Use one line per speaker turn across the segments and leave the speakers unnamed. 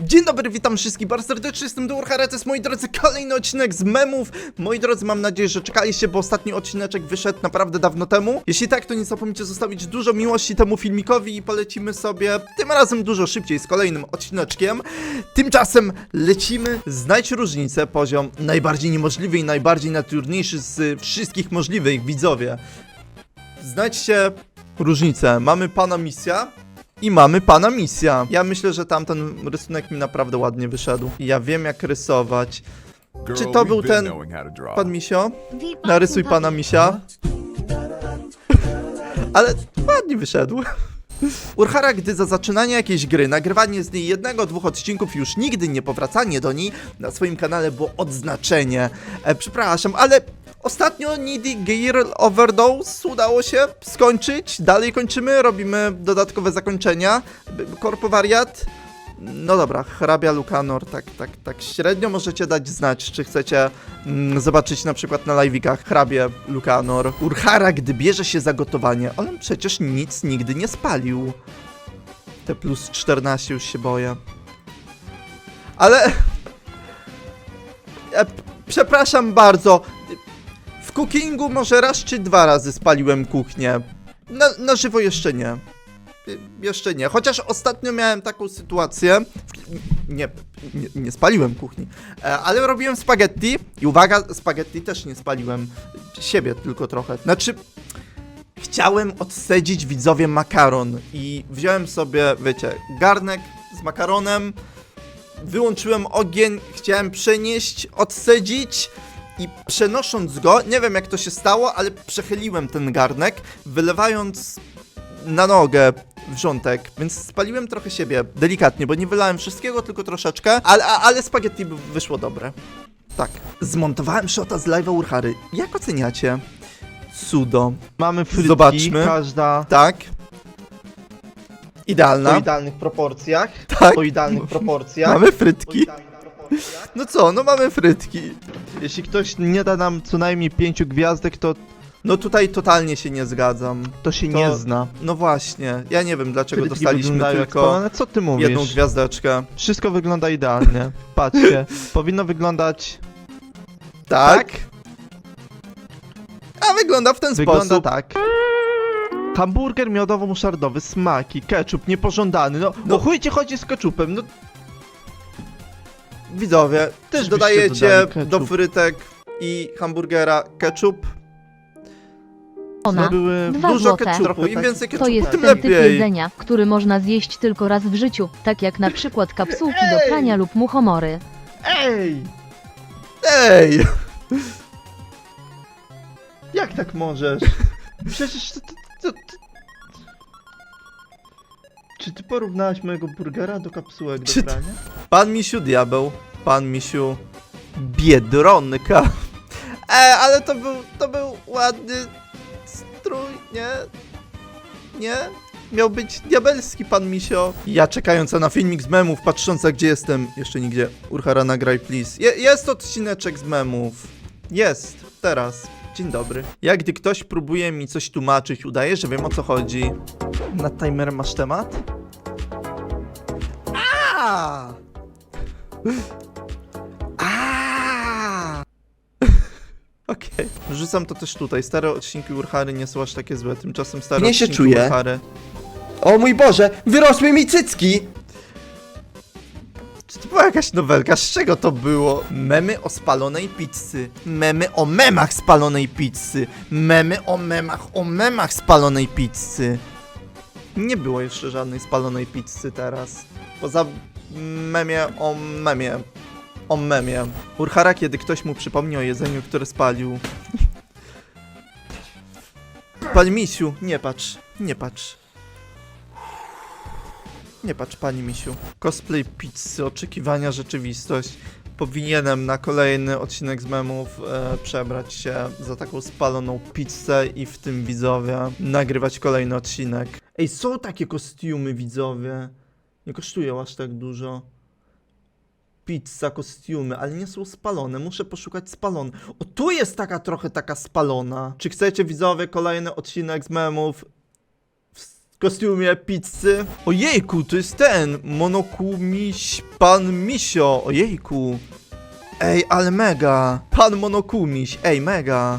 Dzień dobry, witam wszystkich bardzo serdecznie, jestem jest moi drodzy kolejny odcinek z memów. Moi drodzy, mam nadzieję, że czekaliście, bo ostatni odcineczek wyszedł naprawdę dawno temu. Jeśli tak, to nie zapomnijcie zostawić dużo miłości temu filmikowi i polecimy sobie tym razem dużo szybciej z kolejnym odcineczkiem. Tymczasem lecimy, znajdź różnicę, poziom najbardziej niemożliwy i najbardziej najtrudniejszy z wszystkich możliwych, widzowie. Znajdźcie różnicę. Mamy pana misja, i mamy pana misja. Ja myślę, że tamten rysunek mi naprawdę ładnie wyszedł. Ja wiem jak rysować. Czy to był ten pan misio? Narysuj pana misia. Ale ładnie wyszedł. Urhara, gdy za zaczynanie jakiejś gry, nagrywanie z niej jednego, dwóch odcinków już nigdy nie powracanie do niej, na swoim kanale było odznaczenie. E, przepraszam, ale ostatnio Needy Gear Overdose udało się skończyć. Dalej kończymy, robimy dodatkowe zakończenia. Korpowariat. No dobra, hrabia Lukanor, tak, tak, tak średnio możecie dać znać, czy chcecie mm, zobaczyć na przykład na live'ikach hrabie Lukanor. Urhara, gdy bierze się za gotowanie, on przecież nic nigdy nie spalił. Te plus 14 już się boję. Ale... E, przepraszam bardzo. Cookingu może raz czy dwa razy spaliłem kuchnię. Na, na żywo jeszcze nie. Y, Jeszcze nie. Chociaż ostatnio miałem taką sytuację. Nie, nie, nie spaliłem kuchni. E, ale robiłem spaghetti. I uwaga, spaghetti też nie spaliłem. Siebie tylko trochę. Znaczy. Chciałem odsedzić widzowie makaron. I wziąłem sobie, wiecie, garnek z makaronem. Wyłączyłem ogień, chciałem przenieść, odsedzić. I przenosząc go, nie wiem jak to się stało, ale przechyliłem ten garnek, wylewając na nogę wrzątek, więc spaliłem trochę siebie, delikatnie, bo nie wylałem wszystkiego, tylko troszeczkę, ale, ale spaghetti wyszło dobre. Tak. Zmontowałem shota z live'a Urhary. Jak oceniacie? Cudo.
Mamy frytki,
Zobaczmy.
każda
Tak.
o
Idealna.
idealnych proporcjach.
Tak.
O idealnych proporcjach.
Mamy
O
frytki. No co, no mamy frytki.
Jeśli ktoś nie da nam co najmniej pięciu gwiazdek, to,
No tutaj totalnie się nie zgadzam.
to się nie zna.
No właśnie, ja nie wiem dlaczego
Frytki
dostaliśmy
wyglądają jak
tylko.
Co ty mówisz?
jedną gwiazdeczkę.
Wszystko wygląda idealnie. Patrzcie, powinno wyglądać
Tak? A wygląda w ten
Wygląda
sposób.
tak. Hamburger miodowo-muszardowy, smaki, ketchup niepożądany. No,
No.
no chuj ci chodzi z ketchupem. No,
Widzowie,
Też
dodajecie
dodali ketchup.
do frytek i hamburgera ketchup.
Ona.
były
Dwa
Dużo
złote.
ketchupu,
Trochę
im
tak-
więcej
To
ketchupu,
jest
tym
ten typ
lepiej.
jedzenia, który można zjeść tylko raz w życiu, tak jak na przykład kapsułki do prania lub muchomory.
Ej!
Ej!
Jak tak możesz? Przecież to, to, Czy ty porównałeś mojego burgera do kapsułek do
Czy ty-
prania?
Pan Misiu diabeł, pan Misiu biedronka. E, ale to był, to był ładny strój, nie? Nie? Miał być diabelski pan Misio. Ja czekająca na filmik z memów, patrząca gdzie jestem, jeszcze nigdzie. Urhara nagraj please. Je, jest odcineczek z memów. Jest, teraz. Dzień dobry. Jak gdy ktoś próbuje mi coś tłumaczyć, udaje, że wiem o co chodzi. Nad timerem masz temat? A! A! Okej. Rzucam to też tutaj. Stare odcinki Urhary nie są aż takie złe. Tymczasem stare
Nie się
odcinki
czuję.
Urhary.
O mój Boże, wyrosły mi cycki!
Czy to była jakaś nowelka? Z czego to było? Memy o spalonej pizzy. Memy o memach spalonej pizzy. Memy o memach o memach spalonej pizzy. Nie było jeszcze żadnej spalonej pizzy teraz. Poza memie o memie. O memie. Urhara, kiedy ktoś mu przypomni o jedzeniu, które spalił. Pan Misiu, nie patrz, nie patrz. Nie patrz, pani Misiu. Cosplay pizzy, oczekiwania, rzeczywistość. Powinienem na kolejny odcinek z memów e, przebrać się za taką spaloną pizzę i w tym widzowie nagrywać kolejny odcinek. Ej, są takie kostiumy, widzowie. Nie kosztują aż tak dużo. Pizza, kostiumy, ale nie są spalone. Muszę poszukać spalone. O, tu jest taka trochę taka spalona. Czy chcecie, widzowie, kolejny odcinek z memów? Kostiumie pizzy. Ojejku, to jest ten, Monokumiś, pan Misio, ojejku. Ej, ale mega. Pan Monokumiś, ej, mega.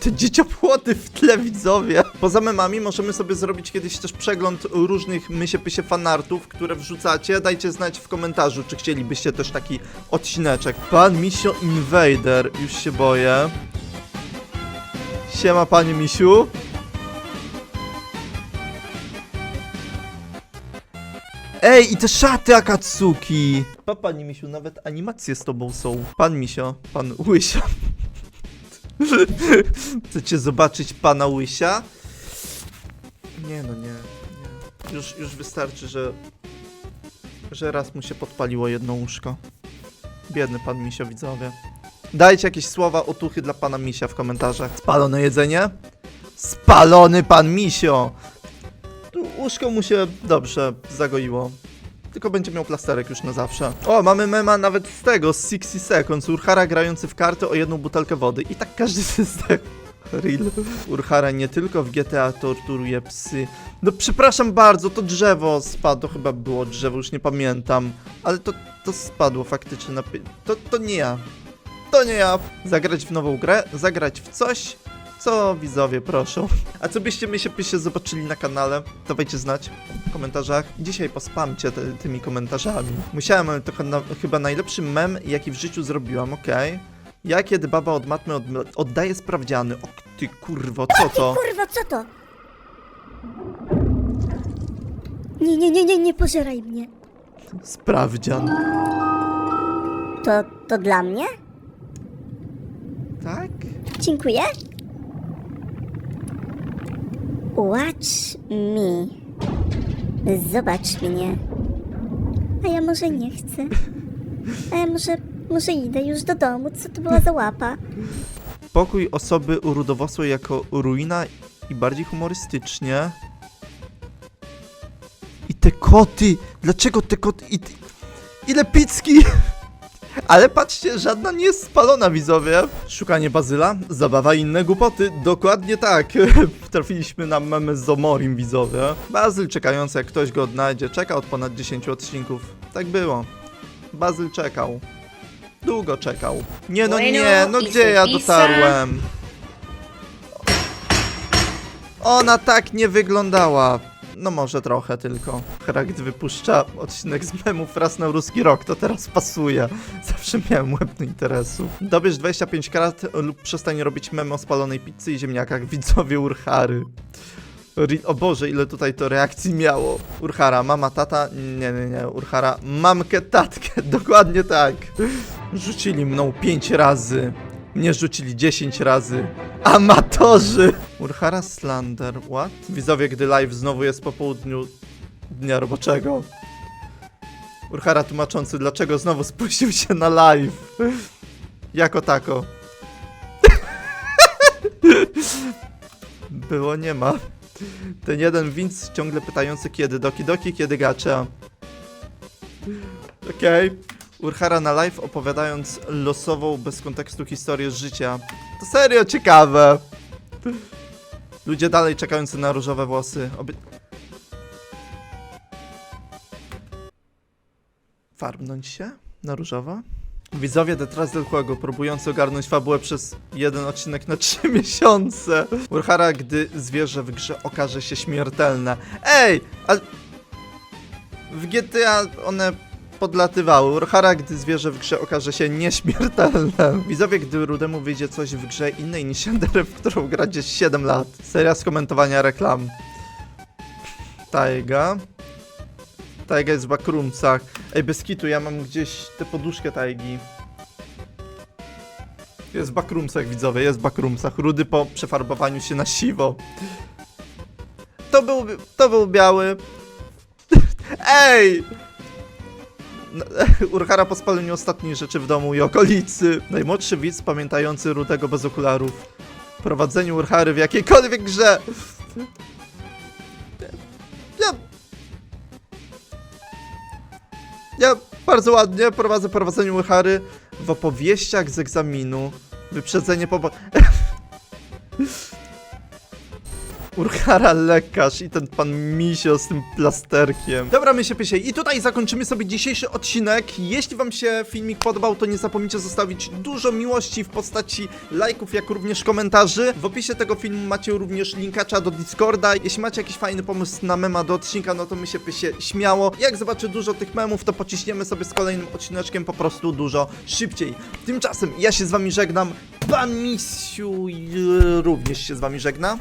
Te dzieciopłoty w tle widzowie. Poza memami możemy sobie zrobić kiedyś też przegląd różnych mysie pysie fanartów, które wrzucacie. Dajcie znać w komentarzu, czy chcielibyście też taki odcineczek. Pan Misio Invader, już się boję. Siema panie Misiu. Ej, i te szaty Akatsuki! Pa, pani Misiu, nawet animacje z tobą są. Pan Misio, pan Łysia. Chcecie zobaczyć pana Łysia? Nie no, nie, nie. Już, już wystarczy, że... Że raz mu się podpaliło jedno łóżko. Biedny pan Misio, widzowie. Dajcie jakieś słowa otuchy dla pana Misia w komentarzach. Spalone jedzenie? Spalony pan Misio! Łóżko mu się dobrze zagoiło. Tylko będzie miał plasterek już na zawsze. O, mamy mema nawet z tego, z 60 Seconds. Urhara grający w karty o jedną butelkę wody. I tak każdy system. Real. Urhara nie tylko w GTA torturuje psy. No przepraszam bardzo, to drzewo spadło. Chyba było drzewo, już nie pamiętam. Ale to, to spadło faktycznie na... To, to nie ja. To nie ja. Zagrać w nową grę, zagrać w coś, co widzowie proszą. A co byście my się, byście zobaczyli na kanale? Dawajcie znać w komentarzach. Dzisiaj pospamcie te, tymi komentarzami. Musiałem, to chyba, chyba najlepszy mem, jaki w życiu zrobiłam, okej. Ja kiedy baba od matmy od, oddaje sprawdziany. O ty kurwo, co to?
Kurwa, co to? Nie, nie, nie, nie, nie pożeraj mnie.
Sprawdzian.
To, to dla mnie?
Tak?
Dziękuję. Watch me. Zobacz mnie. A ja może nie chcę. A ja może, może idę już do domu. Co to była za łapa?
Pokój osoby urudowosłej jako ruina i bardziej humorystycznie. I te koty! Dlaczego te koty? I. Ile picki! Ale patrzcie, żadna nie jest spalona, widzowie. Szukanie bazyla, zabawa i inne głupoty. Dokładnie tak. Trafiliśmy na memy z Zomorim, widzowie. Bazyl czekający, jak ktoś go odnajdzie. Czeka od ponad 10 odcinków. Tak było. Bazyl czekał. Długo czekał. Nie no nie, no gdzie ja dotarłem? Ona tak nie wyglądała. No może trochę tylko. Hera, gdy wypuszcza odcinek z memów raz na ruski rok, to teraz pasuje. Zawsze miałem łeb do interesu. Dobierz 25 krat lub przestań robić memy o spalonej pizzy i ziemniakach. Widzowie Urhary. O Boże, ile tutaj to reakcji miało. Urhara, mama, tata. Nie, nie, nie. Urhara, mamkę, tatkę. Dokładnie tak. Rzucili mną 5 razy. Mnie rzucili 10 razy. Amatorzy! Urhara Slander, what? Widzowie, gdy live znowu jest po południu dnia roboczego. Urhara tłumaczący, dlaczego znowu spuścił się na live. Jako tako. Było, nie ma. Ten jeden Vince ciągle pytający kiedy Doki Doki, kiedy gacha. Okej. Urhara na live opowiadając losową, bez kontekstu historię życia. To serio ciekawe. Ludzie dalej czekający na różowe włosy. Oby... Farbnąć się na różowo? Widzowie Detrás del Juego próbujący ogarnąć fabułę przez jeden odcinek na 3 miesiące. Urhara, gdy zwierzę w grze okaże się śmiertelne. Ej! A... W GTA one podlatywały. Urhara, gdy zwierzę w grze okaże się nieśmiertelne. Widzowie, gdy Rudemu wyjdzie coś w grze innej niż Ender, w którą gra gdzieś 7 lat. Seria skomentowania reklam. Taiga. Taiga jest w backroomsach. Ej, bez kitu, ja mam gdzieś tę poduszkę Taigi. Jest w backroomsach, widzowie, jest w backroomsach. Rudy po przefarbowaniu się na siwo. To był, to był biały. Ej! No, Urhara po spaleniu ostatniej rzeczy w domu i okolicy. Najmłodszy widz pamiętający Rudego bez okularów. Prowadzeniu Urhary w jakiejkolwiek grze. Ja... Ja bardzo ładnie prowadzę prowadzenie Urhary w opowieściach z egzaminu. Wyprzedzenie po... Urhara lekarz i ten pan misio z tym plasterkiem. Dobra, my się pysie. I tutaj zakończymy sobie dzisiejszy odcinek. Jeśli wam się filmik podobał, to nie zapomnijcie zostawić dużo miłości w postaci lajków, jak również komentarzy. W opisie tego filmu macie również linkacza do Discorda. Jeśli macie jakiś fajny pomysł na mema do odcinka, no to my się pysie śmiało. Jak zobaczę dużo tych memów, to pociśniemy sobie z kolejnym odcineczkiem po prostu dużo szybciej. Tymczasem ja się z wami żegnam. Pan Misiu również się z wami żegna.